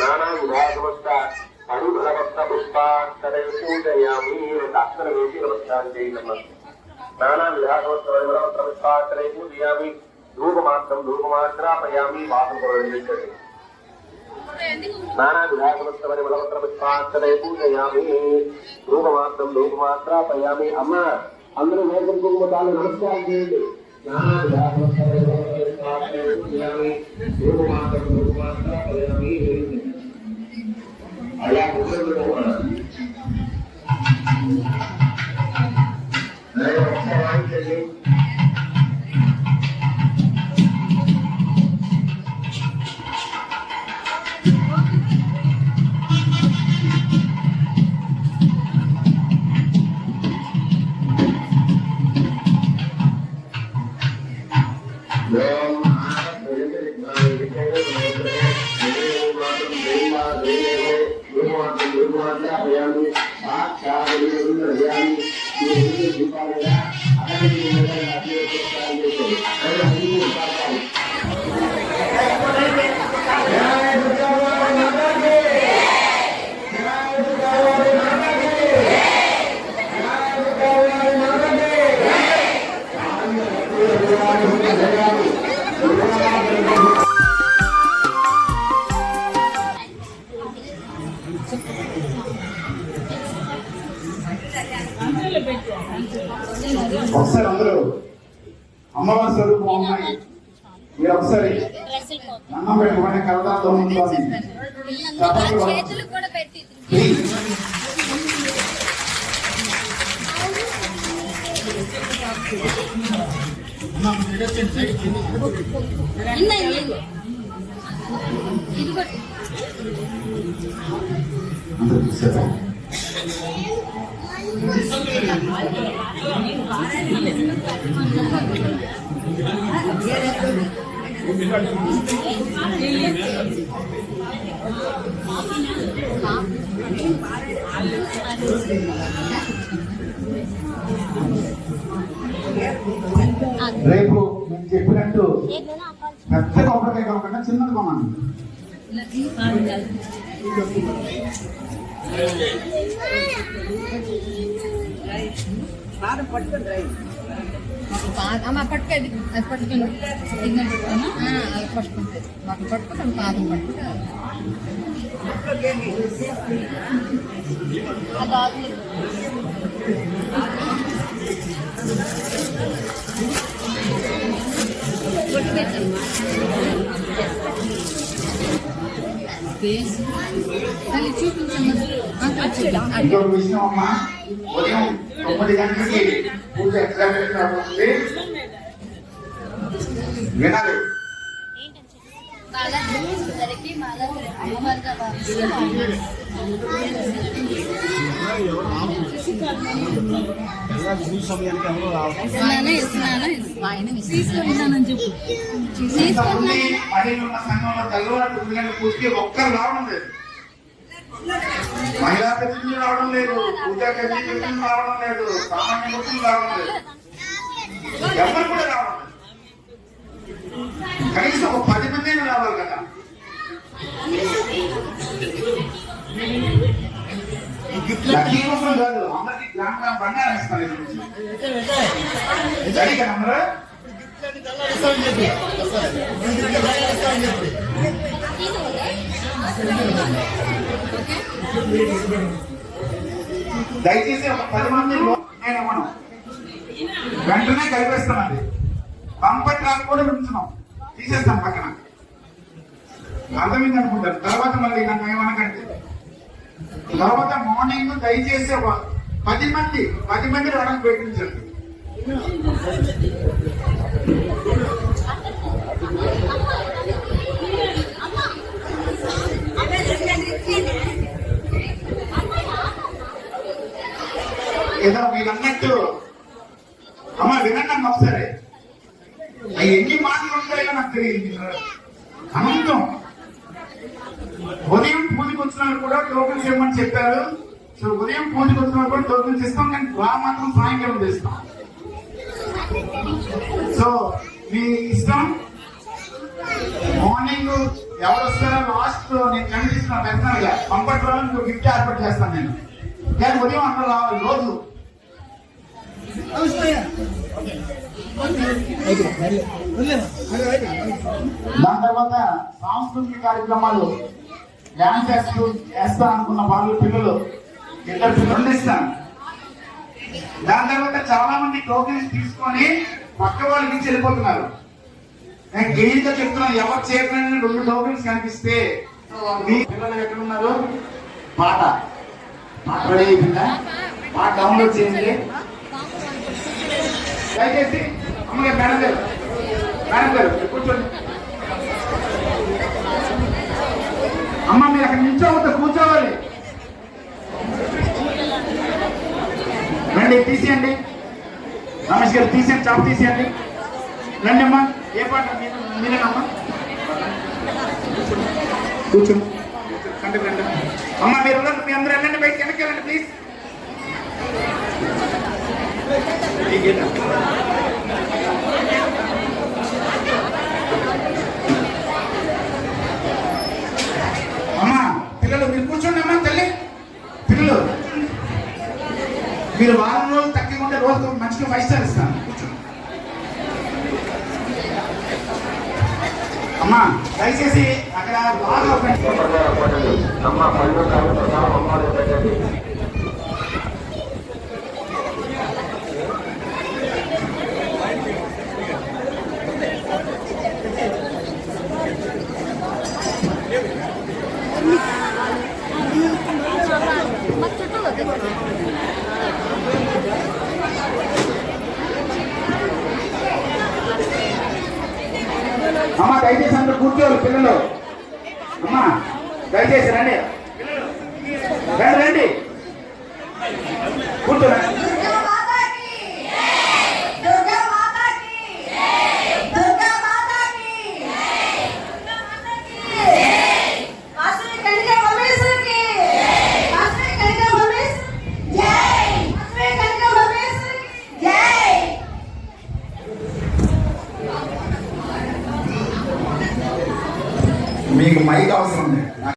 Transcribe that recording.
నానావిధాసమస్త పూజయామి. అక్షర వేసి నమస్కారం చేయండి నానావిధాసమస్త పూజయామి పూజయామి ధూపమాత్రం ధూపమాత్రాపయామి అమ్మ అందరూ వేదం నమస్కారం చేయండి నానావిధాసమస్తమరిమలపత్రపుష్పాక్షరే పూజయామి ధూపమాత్రం ధూపమాత్రాపయామి అయ్యా కుటుంబంలో అక్కడ ఒకసారి అందరూ అమ్మవారి స్వరూపం అమ్మాయి. మీరు ఒకసారి అన్నం పెట్టుకుని కలదాతో కూడా అందరూ చూసారా రేపు నేను చెప్పినట్టు పెద్ద కొబ్బరికాయ కాకుండా చిన్నది you. అమ్మ పట్టుకోది అది పట్టుకోండి సిగ్నల్ పెట్టుకున్నా అది పట్టుకుంటుంది. మాకు పట్టుకుంటాం పాదం పట్టుకుంటే అది ఆకులు కొట్టు తల్లి చూపించమ్మా. ఉదయం తొమ్మిది గంటలకి పూజ ఎట్లా పెట్టినప్పుడు వినాలి. మహిళలు ఉన్న సంఘంలో తెల్లవారు తొమ్మిది గంటల పూజకి ఒక్కరు రావడం లేదు. మహిళా ప్రతినిధులు రావడం లేదు పూజా ప్రతినిధులు రావడం లేదు సామాన్య భక్తులు రావడం లేదు. ఎవరు కూడా రావడం కనీసం ఒక పది మంది రావాలి కదా. లక్కీ కోసం కాదు. అందరికి గ్రామ గ్రామ బంగారం కదా అందరూ దయచేసి ఒక పది మంది నేను మనం వెంటనే కలిపేస్తామండి. పంపటి రాకు కూడా ఉంచున్నాం తీసేస్తాం పక్కన. అర్థమైంది అనుకుంటారు. తర్వాత మళ్ళీ నన్ను ఏమనకండి తర్వాత మార్నింగ్ దయచేసి ఒక పది మంది పది మంది రావడానికి ప్రయత్నించండి ఏదో మీరు అన్నట్టు. అమ్మ వినండి అమ్మ ఒకసారి అవి ఎన్ని మాటలు ఉంటాయో నాకు తెలియదు అనంతం. ఉదయం పూజకు వచ్చిన కూడా టోకెన్స్ ఇవ్వమని చెప్పారు. సో ఉదయం పూజకు వచ్చిన వాళ్ళు కూడా టోకెన్స్ ఇస్తాం కానీ డ్రా మాత్రం సాయంకాలం చేస్తాం. సో మీ ఇష్టం? మార్నింగ్ ఎవరు వస్తారో లాస్ట్ నేను కనిపిస్తున్నా పర్సనల్గా కంఫర్ట్ గిఫ్ట్ ఏర్పాటు చేస్తాను నేను. కానీ ఉదయం అందరూ రావాలి రోజు. దాని తర్వాత సాంస్కృతిక కార్యక్రమాలు డ్యాన్స్ చేస్తూ చేస్తా అనుకున్న వాళ్ళు పిల్లలు ఇద్దరు పిల్లలు ఇస్తాను. దాని తర్వాత చాలా మంది టోకెన్స్ తీసుకొని పక్క వాళ్ళకి ఇచ్చి వెళ్ళిపోతున్నారు. నేను గెయిన్గా చెప్తున్నాను ఎవరు చేయకుండా రెండు టోకెన్స్ కనిపిస్తే మీ పిల్లలు ఎక్కడ ఉన్నారు పాట. పాట రెడీ అయిపోయిందా? పాట డౌన్లోడ్ చేయండి. దయచేసి అమ్మగారు మేడం గారు మేడం గారు కూర్చోండి. అమ్మ మీరు అక్కడ నిల్చోవద్దు కూర్చోవాలి. రండి తీసేయండి. రమేష్ గారు తీసేయండి చాప్ తీసేయండి. రండి అమ్మా ఏ పాట? మీరు మీరేనమ్మా కూర్చోండి. కంటే రండి అమ్మ మీరు మీ అందరూ వెళ్ళండి బయటికి వెనక్కి వెళ్ళండి ప్లీజ్ అమ్మా పిల్లలు మీరు కూర్చోండి అమ్మా తల్లి. పిల్లలు మీరు వారం రోజులు తగ్గకుండా రోజు మంచిగా ఫైవ్ స్టార్ ఇస్తాను. కూర్చోండి. అమ్మా దయచేసి అక్కడ బాగా